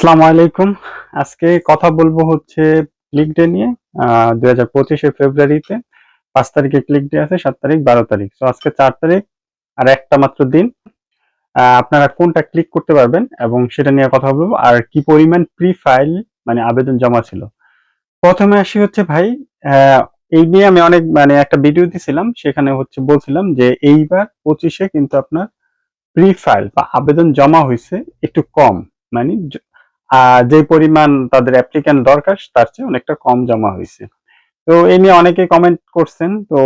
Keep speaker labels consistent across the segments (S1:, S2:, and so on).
S1: আসসালামু আলাইকুম। আজকে কথা বলব হচ্ছে ক্লিক ডে নিয়ে দুই হাজার পঁচিশে ফেব্রুয়ারিতে। পাঁচ তারিখে ক্লিক ডে আছে, সাত তারিখ, বারো তারিখ। তো আজকে চার তারিখ আর একটা মাত্র দিন। আপনারা কোনটা ক্লিক করতে পারবেন এবং সেটা নিয়ে কথা বলব আর কি পরিমাণ প্রি ফাইল মানে আবেদন জমা ছিল। প্রথমে আসি হচ্ছে ভাই এই নিয়ে আমি অনেক মানে একটা ভিডিও দিছিলাম, সেখানে হচ্ছে বলছিলাম যে এইবার পঁচিশে কিন্তু আপনার প্রি ফাইল বা আবেদন জমা হয়েছে একটু কম। মানে যে পরিমাণ তাদের অ্যাপ্লিক্যান্ট দরকার, তার চেয়ে অনেকটা কম জমা হয়েছে। তো এই নিয়ে অনেকে কমেন্ট করছেন, তো,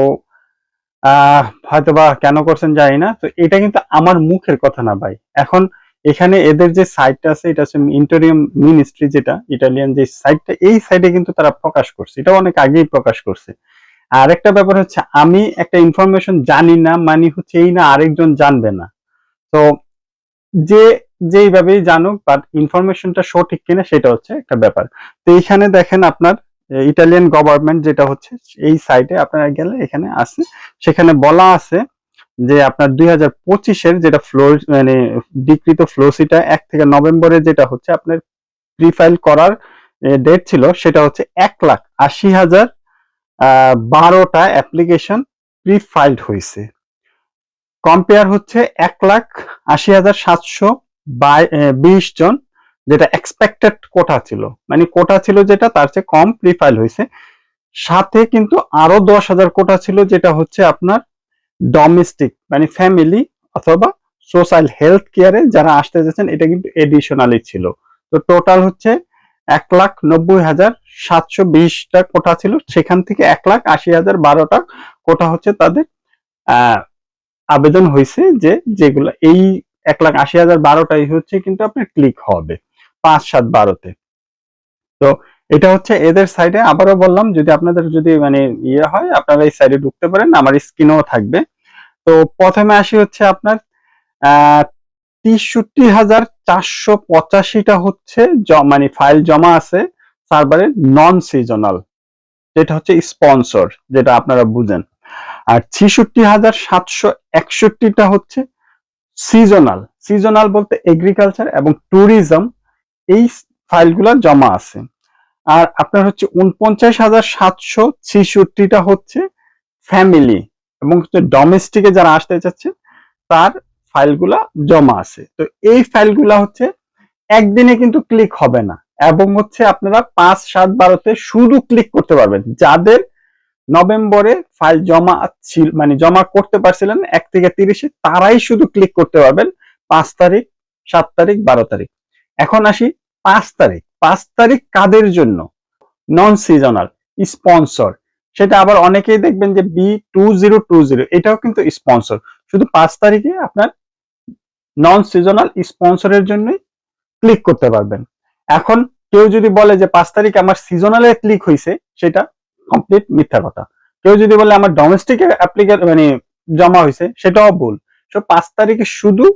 S1: আহ, হয়তোবা কেন করছেন জানি না। তো এটা কিন্তু আমার মুখের কথা না ভাই। এখন এখানে এদের যে সাইটটা আছে, এটা হচ্ছে ইন্টেরিয়াম মিনিস্ট্রি যেটা ইটালিয়ান যে সাইটটা এই সাইটে কিন্তু তারা প্রকাশ করছে। এটা অনেক আগেই প্রকাশ করছে। আর একটা ব্যাপার হচ্ছে, আমি একটা ইনফরমেশন জানি না মানে হচ্ছে এই না আরেকজন জানবে না। তো যে যেইভাবেই জানুক বাট ইনফরমেশনটা সঠিক কিনা সেটা হচ্ছে একটা ব্যাপার। তো এখানে দেখেন আপনার ইটালিয়ান গভর্নমেন্ট যেটা হচ্ছে, এই সাইটে আপনারা গেলে এখানে আছে। সেখানে বলা আছে যে, আপনার দুই হাজার পঁচিশের যেটা ফ্লোর মানে ডিকৃত ফ্লোসিটা এক থেকে নভেম্বরে যেটা হচ্ছে আপনার প্রিফাইল করার ডেট ছিল, সেটা হচ্ছে এক লাখ আশি হাজার বারোটা অ্যাপ্লিকেশন প্রিফাইলড হয়েছে কম্পেয়ার হচ্ছে এক লাখ আশি হাজার সাতশো বিশ জন, যেটা এক্সপেক্টেড কোটা ছিল। মানে কোটা ছিল যেটা, তার চেয়ে কম প্রিফাইল হয়েছে। সাথে কিন্তু আরও দশ হাজার কোটা ছিল, যেটা হচ্ছে আপনার ডোমেস্টিক মানে ফ্যামিলি অথবা সোশ্যাল হেলথ কেয়ারে যারা আসতে যাচ্ছেন, এটা কিন্তু এডিশনালি ছিল। তো টোটাল হচ্ছে এক লাখ নব্বই হাজার সাতশো বিশটা কোটা ছিল। সেখান থেকে এক লাখ আশি হাজার বারোটা কোটা হচ্ছে তাদের আবেদন হয়েছে যে যেগুলো এই এক লাখ আশি হাজার বারোটাই হচ্ছে কিন্তু আপনার ক্লিক হবে পাঁচ সাত বারোতে। তো এটা হচ্ছে এদের সাইডে আবারও বললাম, যদি আপনাদের যদি মানে ইয়ে হয়, আপনারা এই সাইডে ঢুকতে পারেন, আমার স্ক্রিনেও থাকবে। তো প্রথমে আসি হচ্ছে আপনার তেষট্টি হাজার চারশো পঁচাশিটা হচ্ছে মানে ফাইল জমা আছে সার্ভারে নন সিজনাল যেটা হচ্ছে স্পন্সর যেটা আপনারা বুঝেন। আর ছেষট্টি হাজার সাতশো একষট্টিটা হচ্ছে সিজনাল সিজনাল বলতে এগ্রিকালচার এবং ট্যুরিজম এই ফাইলগুলো জমা আছে। আর আপনার হচ্ছে উনপঞ্চাশ হাজার সাতশো ছেষট্টিটা হচ্ছে ফ্যামিলি এবং হচ্ছে ডোমেস্টিকে যারা আসতে চাচ্ছে, তার ফাইলগুলা জমা আছে। তো এই ফাইলগুলা হচ্ছে একদিনে কিন্তু ক্লিক হবে না এবং হচ্ছে আপনারা পাঁচ সাত বারোতে শুধু ক্লিক করতে পারবেন। যাদের নভেম্বরে ফাইল জমা ছিল মানে জমা করতে পারছিলেন এক থেকে তিরিশে, তারাই শুধু ক্লিক করতে পারবেন পাঁচ তারিখ, সাত তারিখ, বারো তারিখ। এখন আসি পাঁচ তারিখ। পাঁচ তারিখ কাদের জন্য? নন সিজনাল স্পন্সর সেটা আবার অনেকেই দেখবেন যে B two zero two zero এটাও কিন্তু স্পন্সর শুধু পাঁচ তারিখে আপনার নন সিজনাল স্পন্সরের জন্যই ক্লিক করতে পারবেন। এখন কেউ যদি বলে যে পাঁচ তারিখ আমার সিজনালে ক্লিক হয়েছে সেটা কমপ্লিট মিথ্যা কথা। কেউ যদি বলে আমার ডোমেস্টিক অ্যাপ্লিকের মানে জমা হয়েছে সেটাও ভুল। সো পাঁচ তারিখে শুধু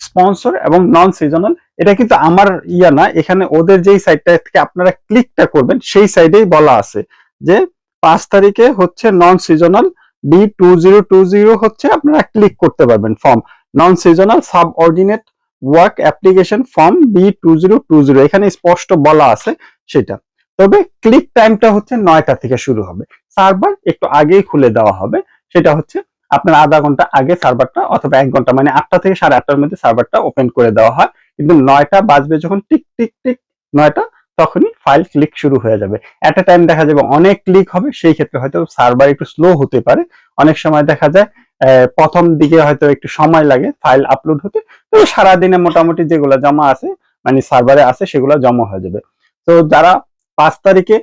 S1: স্পন্সর এবং নন সিজনাল এটা কিন্তু আমার ইয়া না, এখানে ওদের যেই সাইডটা থেকে আপনারা ক্লিকটা করবেন, সেই সাইডেই বলা আছে যে পাঁচ তারিখে হচ্ছে non seasonal B two zero two zero হচ্ছে আপনারা ক্লিক করতে পারবেন form non seasonal subordinate work application form B two zero two zero এখানে স্পষ্ট বলা আছে সেটা। তবে ক্লিক টাইমটা হচ্ছে নয়টা থেকে শুরু হবে। সার্ভার একটু আগেই খুলে দেওয়া হবে। সেটা হচ্ছে আপনার আধা ঘণ্টা আগে সার্ভারটা অথবা এক ঘণ্টা মানে আটটা থেকে সাড়ে আটটার মধ্যে সার্ভারটা ওপেন করে দেওয়া হয়। কিন্তু নয়টা বাজবে যখন টিক টিক টিক নয়টা, তখনই ফাইল ক্লিক শুরু হয়ে যাবে। এট এ টাইম দেখা যাবে অনেক ক্লিক হবে, সেই ক্ষেত্রে হয়তো সার্ভার একটু স্লো হতে পারে। অনেক সময় দেখা যায় প্রথম দিকে হয়তো একটু সময় লাগে ফাইল আপলোড হতে। তবে সারাদিনে মোটামুটি যেগুলো জমা আছে মানে সার্ভারে আছে, সেগুলো জমা হয়ে যাবে। তো যারা পাঁচ তারিখে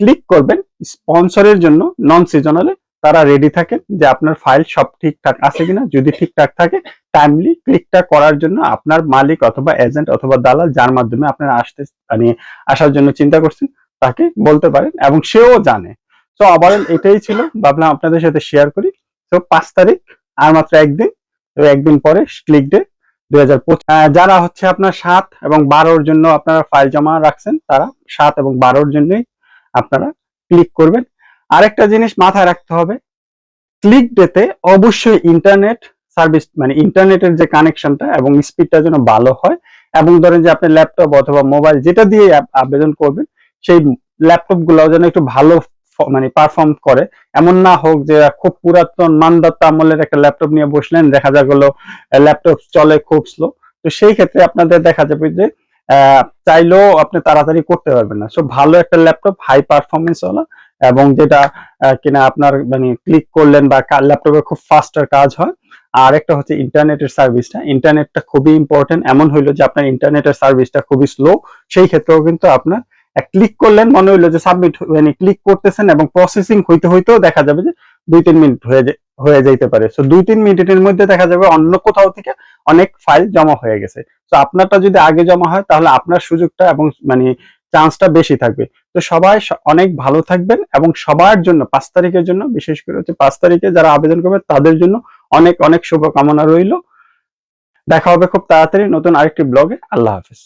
S1: ক্লিক করবেন স্পন্সরের জন্য নন সিজনালে তারা রেডি থাকেন যে আপনার ফাইল সব ঠিকঠাক আছে কিনা। যদি ঠিকঠাক থাকে টাইমলি ক্লিকটা করার জন্য আপনার মালিক অথবা এজেন্ট অথবা দালাল যার মাধ্যমে আপনারা আসতে মানে আসার জন্য চিন্তা করছেন, তাকে বলতে পারেন এবং সেও জানে। তো আবার এটাই ছিল। ভাবলাম আপনাদের সাথে শেয়ার করি। তো পাঁচ তারিখ আর মাত্র একদিন। তো একদিন পরে ক্লিক ডে দুই হাজার যারা হচ্ছে আপনার সাত এবং বারোর জন্য আপনারা ফাইল জমা রাখছেন, তারা সাত এবং বারোর জন্যই আপনারা ক্লিক করবেন। আরেকটা জিনিস মাথায় রাখতে হবে ক্লিক ডেতে অবশ্যই ইন্টারনেট সার্ভিস মানে ইন্টারনেটের যে কানেকশনটা এবং স্পিডটা যেন ভালো হয়, এবং ধরেন যে আপনি ল্যাপটপ অথবা মোবাইল যেটা দিয়ে আবেদন করবেন, সেই ল্যাপটপগুলো যেন একটু ভালো মানে পারফর্ম করে। এমন না হোক যে খুব পুরাতন মানদত্ত আমলের একটা ল্যাপটপ নিয়ে বসলেন, দেখা যায় গেলো ল্যাপটপ চলে খুব স্লো তো সেই ক্ষেত্রে আপনাদের দেখা যাবে যে চাইলেও আপনি তাড়াতাড়ি করতে পারবেন না। সো ভালো একটা ল্যাপটপ হাই পারফরমেন্স ওলা এবং যেটা কিনা আপনার মানে ক্লিক করলেন বা ল্যাপটপে খুব ফাস্টার কাজ হয়। আর একটা হচ্ছে ইন্টারনেটের সার্ভিসটা ইন্টারনেটটা খুবই ইম্পর্টেন্ট এমন হইল যে আপনার ইন্টারনেটের সার্ভিসটা খুবই স্লো সেই ক্ষেত্রেও কিন্তু আপনার ক্লিক করলেন, মনে হইল যে সাবমিট মানে ক্লিক করতেছেন এবং প্রসেসিং হইতে হইতেও দেখা যাবে যে দুই তিন মিনিট হয়ে হয়ে যাইতে পারে। সো দুই তিন মিনিটের মধ্যে দেখা যাবে অন্য কোথাও থেকে অনেক ফাইল জমা হয়ে গেছে। তো আপনারটা যদি আগে জমা হয়, তাহলে আপনার সুযোগটা এবং মানে চান্সটা বেশি থাকবে। তো সবাই অনেক ভালো থাকবেন এবং সবার জন্য, পাঁচ তারিখের জন্য, বিশেষ করে হচ্ছে পাঁচ তারিখে যারা আবেদন করবে তাদের জন্য অনেক অনেক শুভকামনা রইল। দেখা হবে খুব তাড়াতাড়ি নতুন আরেকটি ব্লগে আল্লাহ হাফেজ।